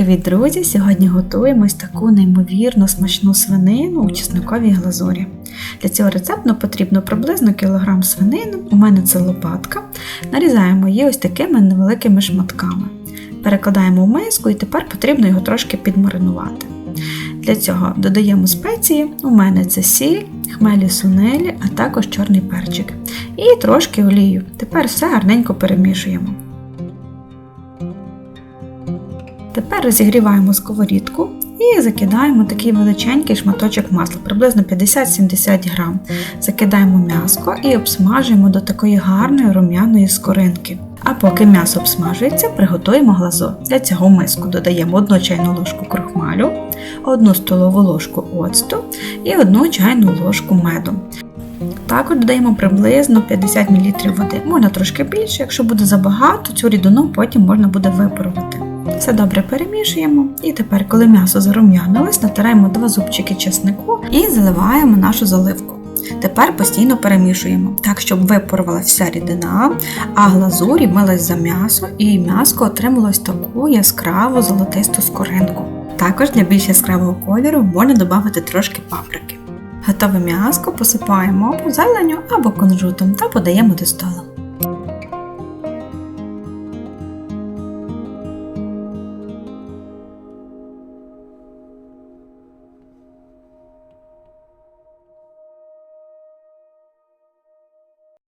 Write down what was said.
Привіт, друзі! Сьогодні готуємо таку неймовірно смачну свинину у чесноковій глазурі. Для цього рецепту потрібно приблизно кілограм свинини, у мене це лопатка. Нарізаємо її ось такими невеликими шматками. Перекладаємо в миску і тепер потрібно його трошки підмаринувати. Для цього додаємо спеції, у мене це сіль, хмелі сунелі, а також чорний перчик. І трошки олію. Тепер все гарненько перемішуємо. Тепер розігріваємо сковорідку і закидаємо такий величенький шматочок масла, приблизно 50-70 грам. Закидаємо м'яско і обсмажуємо до такої гарної рум'яної скоринки. А поки м'ясо обсмажується, приготуємо глазур. Для цього в миску додаємо 1 чайну ложку крохмалю, 1 столову ложку оцту і 1 чайну ложку меду. Також додаємо приблизно 50 мл води. Можна трошки більше, якщо буде забагато, цю рідину потім можна буде випарувати. Все добре перемішуємо. І тепер, коли м'ясо зарум'янилось, натираємо два зубчики чеснику і заливаємо нашу заливку. Тепер постійно перемішуємо, так, щоб випарувала вся рідина, а глазурі милась за м'ясо, і м'яско отрималось таку яскраву золотисту скоринку. Також для більш яскравого кольору можна додати трошки паприки. Готове м'яско посипаємо або зеленню або кунжутом та подаємо до столу.